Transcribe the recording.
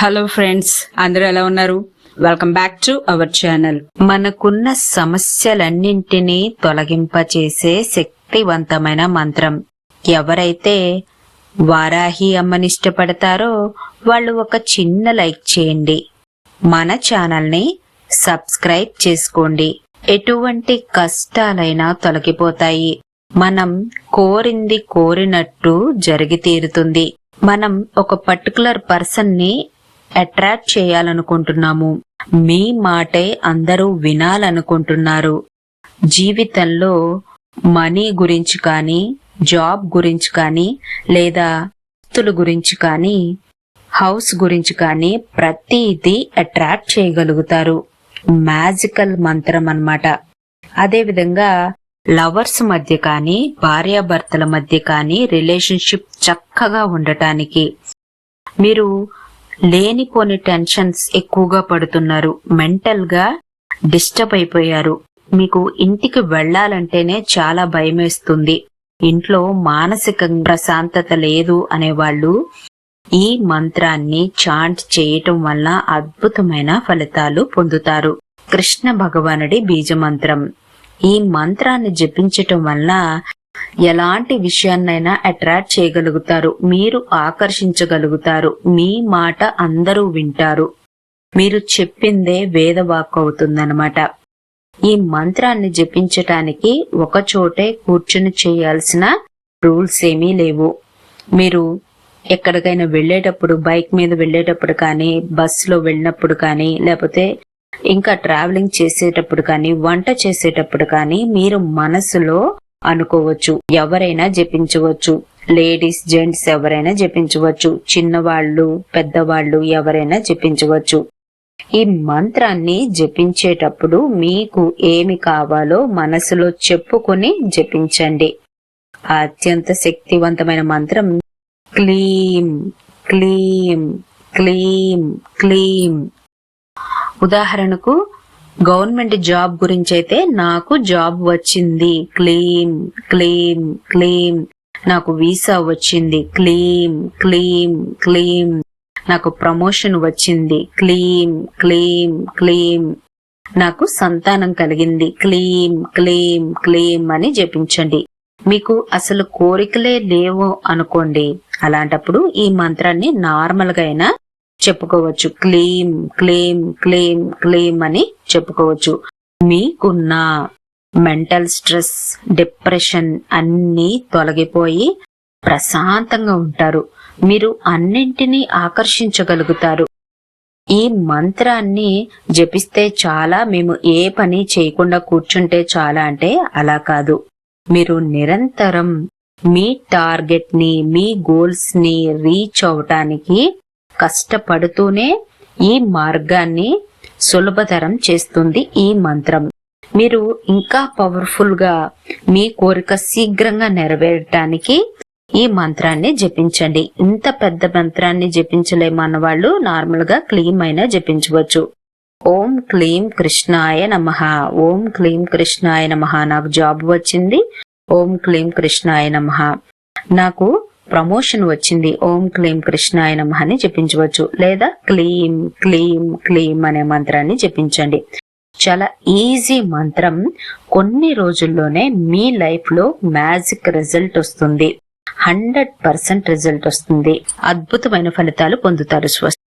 Hello friends అందరూ ఎలా ఉన్నారు? Welcome back to our channel మనకున్న సమస్యలన్నింటినీ తొలగింపచేసే శక్తివంతమైన మంత్రం. ఎవరైతే వారాహి అమ్మని ఇష్టపడతారో వాళ్ళు ఒక చిన్న లైక్ చేయండి. మన ఛానల్ని సబ్స్క్రైబ్ చేసుకోండి. ఎటువంటి కష్టాలైనా తొలగిపోతాయి. మనం కోరింది కోరినట్టు జరిగి తీరుతుంది. మనం ఒక పర్టికులర్ పర్సన్ని అట్రాక్ట్ చేయాలనుకుంటున్నాము. మీ మాటే అందరూ వినాలనుకుంటున్నారు. జీవితంలో మనీ గురించి కానీ జాబ్ గురించి కానీ లేదా ఆస్తుల గురించి కానీ హౌస్ గురించి కానీ ప్రతిదీ అట్రాక్ట్ చేయగలుగుతారు. మ్యాజికల్ మంత్రం అన్నమాట. అదేవిధంగా లవర్స్ మధ్య కానీ భార్యాభర్తల మధ్య కానీ రిలేషన్షిప్ చక్కగా ఉండటానికి. మీరు లేనిపోని టెన్షన్స్ ఎక్కువగా పడుతున్నారు. మెంటల్గా డిస్టర్బ్ అయిపోయారు. మీకు ఇంటికి వెళ్ళాలంటేనే చాలా భయమేస్తుంది. ఇంట్లో మానసిక ప్రశాంతత లేదు అనేవాళ్ళు ఈ మంత్రాన్ని చాంట్ చేయటం వల్ల అద్భుతమైన ఫలితాలు పొందుతారు. కృష్ణ భగవానుడి బీజ మంత్రం ఈ మంత్రాన్ని జపించటం వల్ల ఎలాంటి విషయాన్నైనా అట్రాక్ట్ చేయగలుగుతారు. మీరు ఆకర్షించగలుగుతారు. మీ మాట అందరూ వింటారు. మీరు చెప్పిందే వేదవాక్ అవుతుందన్నమాట ఈ మంత్రాన్ని జపించటానికి ఒక చోటే కూర్చుని చేయాల్సిన రూల్స్ ఏమీ లేవు. మీరు ఎక్కడికైనా వెళ్ళేటప్పుడు బైక్ మీద వెళ్ళేటప్పుడు కానీ బస్సులో వెళ్ళినప్పుడు కానీ లేకపోతే ఇంకా ట్రావెలింగ్ చేసేటప్పుడు కానీ వంట చేసేటప్పుడు కానీ మీరు మనసులో అనుకోవచ్చు. ఎవరైనా జపించవచ్చు. లేడీస్ జెంట్స్ ఎవరైనా జపించవచ్చు. చిన్నవాళ్ళు పెద్దవాళ్ళు ఎవరైనా జపించవచ్చు. ఈ మంత్రాన్ని జపించేటప్పుడు మీకు ఏమి కావాలో మనసులో చెప్పుకొని జపించండి. అత్యంత శక్తివంతమైన మంత్రం. క్లీం క్లీం క్లీం క్లీం. ఉదాహరణకు గవర్నమెంట్ జాబ్ గురించి అయితే నాకు జాబ్ వచ్చింది. క్లీమ్ క్లీమ్ క్లీమ్ నాకు వీసా వచ్చింది. క్లీమ్ క్లీమ్ క్లీమ్ నాకు ప్రమోషన్ వచ్చింది. క్లీమ్ క్లీమ్ క్లీమ్ నాకు సంతానం కలిగింది. క్లీమ్ క్లీమ్ క్లీమ్ అని జపించండి. మీకు అసలు కోరికలే లేవు అనుకోండి. అలాంటప్పుడు ఈ మంత్రాన్ని నార్మల్గా అయినా చెప్పుకోవచ్చు. క్లెయిమ్ క్లెయిమ్ క్లెయిమ్ క్లెయిమ్ అని చెప్పుకోవచ్చు. మీకున్న మెంటల్ స్ట్రెస్ డిప్రెషన్ అన్నీ తొలగిపోయి ప్రశాంతంగా ఉంటారు. మీరు అన్నింటినీ ఆకర్షించగలుగుతారు. ఈ మంత్రాన్ని జపిస్తే చాలా మేము ఏ పని చేయకుండా కూర్చుంటే చాలా అంటే అలా కాదు. మీరు నిరంతరం మీ టార్గెట్ని మీ గోల్స్ని రీచ్ అవటానికి కష్టపడుతూనే ఈ మార్గాన్ని సులభతరం చేస్తుంది ఈ మంత్రం. మీరు ఇంకా పవర్ఫుల్గా మీ కోరిక శీఘ్రంగా నెరవేరటానికి ఈ మంత్రాన్ని జపించండి. ఇంత పెద్ద మంత్రాన్ని జపించలేమన్న వాళ్ళు నార్మల్గా క్లీమ్ అయినా జపించవచ్చు. ఓం క్లీం కృష్ణాయ నమ. ఓం క్లీం కృష్ణాయ నమ. నాకు జాబ్ వచ్చింది. ఓం క్లీం కృష్ణాయ నమ. నాకు ప్రమోషన్ వచ్చింది. ఓం క్లీం కృష్ణాయ నమ అని జపించవచ్చు లేదా క్లీం క్లీం క్లీం అనే మంత్రాన్ని జపించండి చాలా ఈజీ మంత్రం. కొన్ని రోజుల్లోనే మీ లైఫ్లో మ్యాజిక్ రిజల్ట్ వస్తుంది. హండ్రెడ్ పర్సెంట్ రిజల్ట్ వస్తుంది. అద్భుతమైన ఫలితాలు పొందుతారు స్వస్తి.